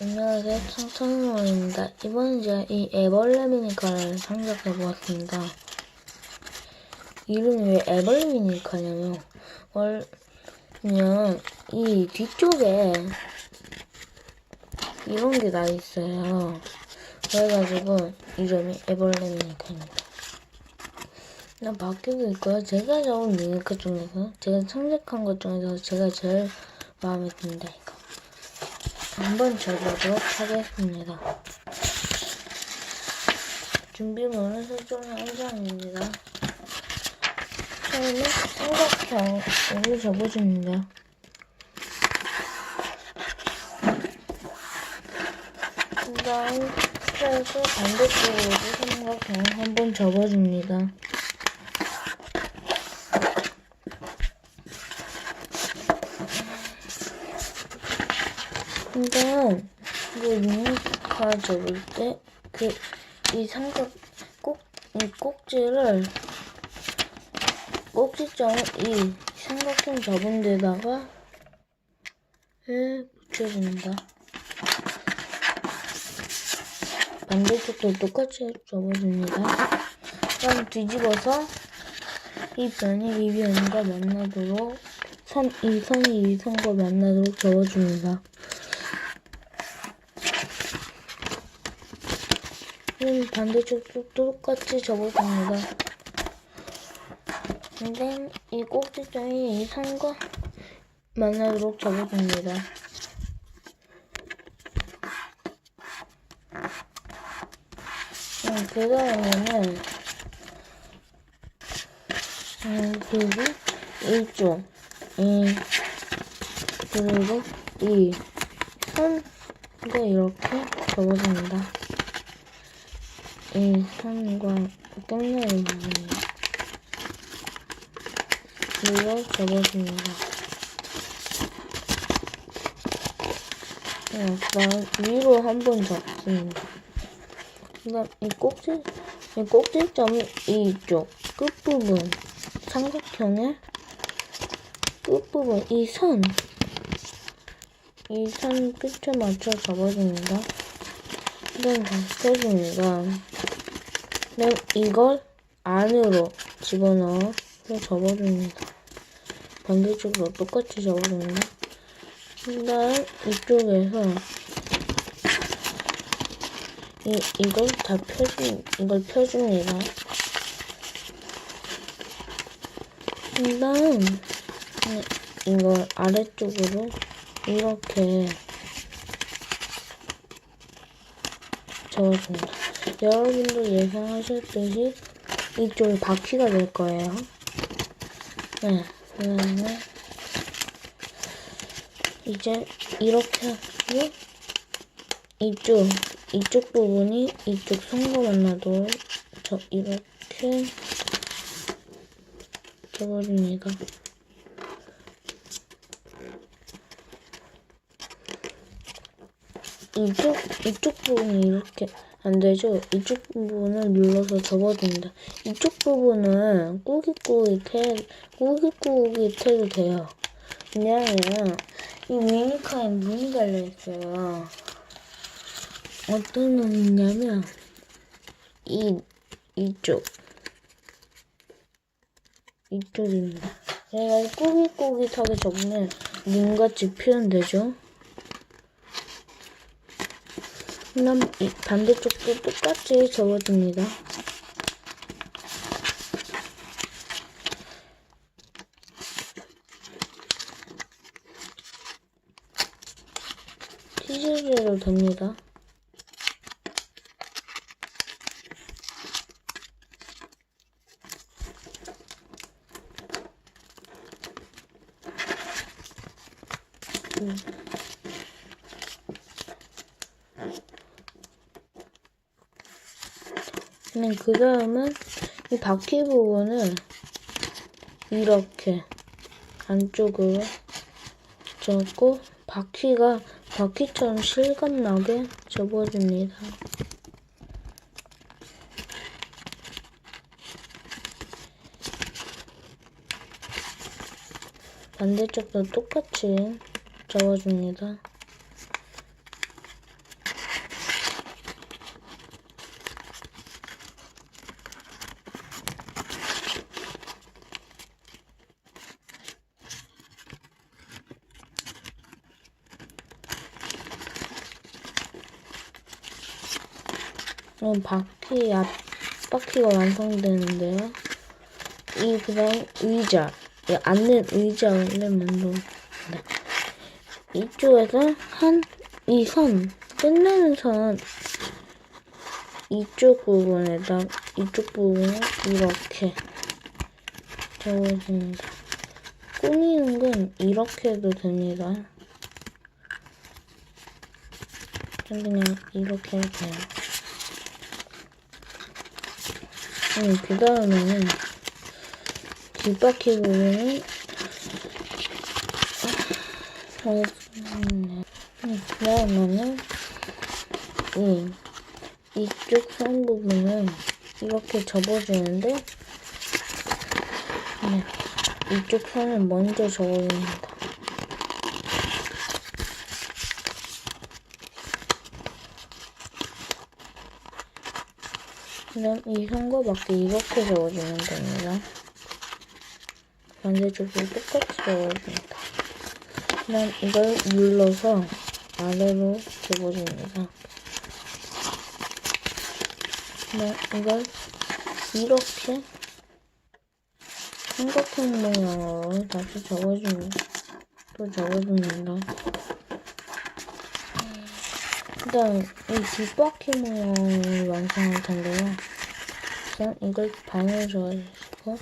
안녕하세요. 청천호입니다. 이번엔 제가 이 애벌레 미니카를 상작해 보았습니다. 이름이 왜 애벌레 미니카냐면, 월, 그냥 이 뒤쪽에 이런 게 나 있어요. 그래가지고 이름이 애벌레 미니카입니다. 나 바뀌고 있고요. 제가 잡은 미니카 중에서, 제가 창작한 것 중에서 제가 제일 마음에 든다. 한번 접어보도록 하겠습니다. 준비물은 설정의 한 장입니다. 처음에 삼각형으로 접어줍니다. 그 다음 스트레스 반대쪽으로 삼각형을 한번 접어줍니다. 근데 이거 유니카 접을 때 그 이 삼각 꼭 이 꼭지를 꼭지점을 이 삼각형 접은 데다가 에 붙여줍니다. 반대쪽도 똑같이 접어줍니다. 그럼 뒤집어서 이 변이 이 변과 만나도록 선, 이 선이 이 선과 만나도록 접어줍니다. 음, 반대쪽도 똑같이 접어줍니다. 근데 이 꼭지점이 이 선과 만나도록 접어줍니다. 음, 그 다음에는 음, 그리고 이쪽 이 그리고 이 선도 이렇게 접어줍니다. 이 선과 끝내는 부분이 이거 접어줍니다. 네, 그다음 위로 한 번 접습니다. 그다음 이 꼭지 이 꼭지점이 이쪽 끝부분 삼각형의 끝부분 이 선 이 선 끝에 맞춰 접어줍니다. 그다음 다시 펴줍니다. 그다음 이걸 안으로 집어넣어 접어줍니다. 반대쪽으로 똑같이 접어줍니다. 그다음 이쪽에서 이, 이걸 다 펴주, 이걸 펴줍니다. 그 다음, 이걸 아래쪽으로 이렇게 접어줍니다. 여러분도 예상하셨듯이 이쪽이 바퀴가 될 거예요. 네, 그 다음에 이제 이렇게 하고 이쪽 이쪽 부분이 이쪽 손과 만나도록 저 이렇게 접어줍니다. 이쪽 이쪽 부분이 이렇게 안 되죠? 이쪽 부분을 눌러서 접어줍니다. 이쪽 부분은 꾸깃꾸깃 해 꾸깃꾸깃 해도 돼요. 왜냐하면 이 미니카에 문이 달려 있어요. 어떤 놈이냐면 이 이쪽 이쪽입니다. 얘가 꾸깃꾸깃하게 접으면 눈같이 표현되죠. 그럼 이 반대쪽도 똑같이 접어줍니다. 티셔츠로 됩니다. 그 냥그 다음은 이 바퀴 부분을 이렇게 안쪽으로 접고 바퀴가 바퀴처럼 실감나게 접어줍니다. 반대쪽도 똑같이 접어줍니다. 그럼 바퀴 앞바퀴가 완성되는데요. 이 그다음 의자, 이 앉는 의자를 만듭니다. 이쪽에서 한 이 선 끝내는 선 이쪽 부분에다 이쪽 부분을 이렇게 적어줍니다. 꾸미는 건 이렇게 해도 됩니다. 전 그냥 이렇게 해도 돼요. 음, 그 다음에는 뒷바퀴 부분은 어, 음, 그 다음에는 이 이쪽 선 부분은 이렇게 접어주는데 네, 이쪽 선을 먼저 접어줍니다. 그럼 이 맞게 이렇게 접어주면 됩니다. 반대쪽도 똑같이 접어줍니다. 그럼 이걸 눌러서 아래로 접어줍니다. 네, 이걸 이렇게 삼각형 모양으로 다시 접어줍니다. 또 접어줍니다. 그 다음 이 뒷바퀴 모양을 완성할 텐데요. 우선 이걸 반으로 접어주시고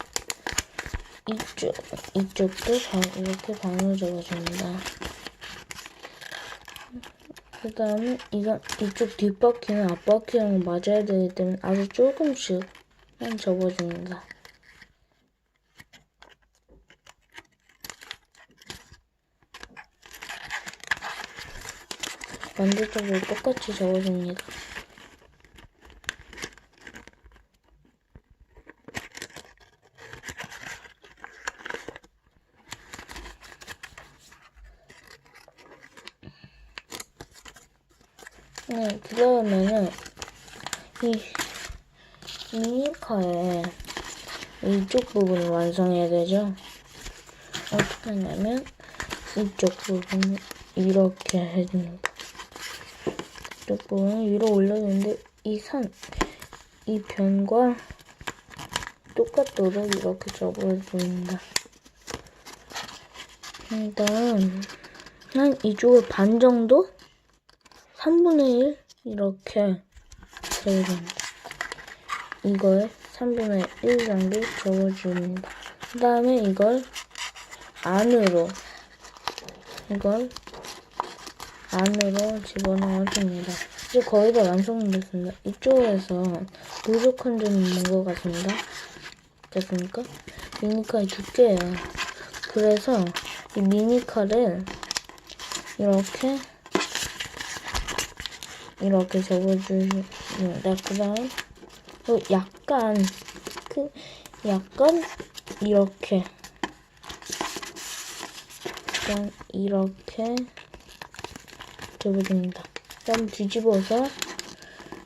이쪽, 이쪽도 반, 이렇게 반으로 접어줍니다. 그 다음에 이건 이쪽 뒷바퀴는 앞바퀴랑 맞아야 되기 때문에 아주 조금씩만 접어줍니다. 반대쪽으로 똑같이 접어줍니다. 네, 그 다음에는 이 미니카의 이쪽 부분을 완성해야 되죠. 어떻게 하냐면 이쪽 부분을 이렇게 해줍니다. 부분을 위로 올려주는데 이 선, 이 변과 똑같도록 이렇게 접어줍니다. 일단 한 이쪽을 반 정도 3분의 1 이렇게 접어줍니다. 이걸 3분의 1 정도 접어줍니다. 그 다음에 이걸 안으로 이걸 안으로 집어넣어줍니다. 이제 거의 다 완성됐습니다. 이쪽에서 부족한 점이 있는 것 같습니다. 됐습니까? 미니칼이 두께예요. 그래서 이 미니칼을 이렇게 이렇게 접어줍니다. 그 다음 또 약간 그 약간 이렇게 약간 이렇게 접어줍니다. 그다음 뒤집어서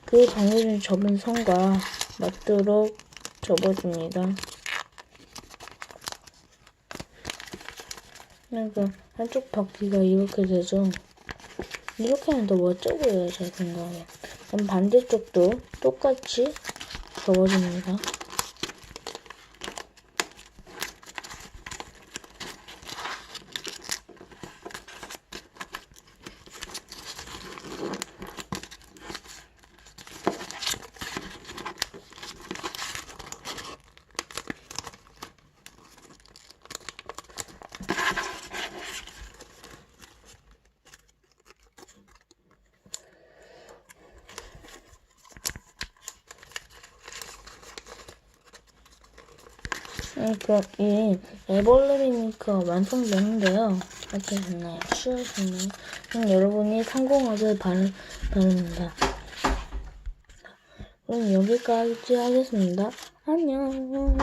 그 전에 접은 선과 맞도록 접어줍니다. 그러니까 한쪽 바퀴가 이렇게 되죠. 이렇게 하면 더 멋져 보여요, 제 생각에. 그럼 반대쪽도 똑같이 접어줍니다. 그러니까 이 에벌레미니까 완성되는데요. 어떻게 됐나요? 쉬워졌나요? 그럼 여러분이 성공하길 바라, 바랍니다. 그럼 여기까지 하겠습니다. 안녕.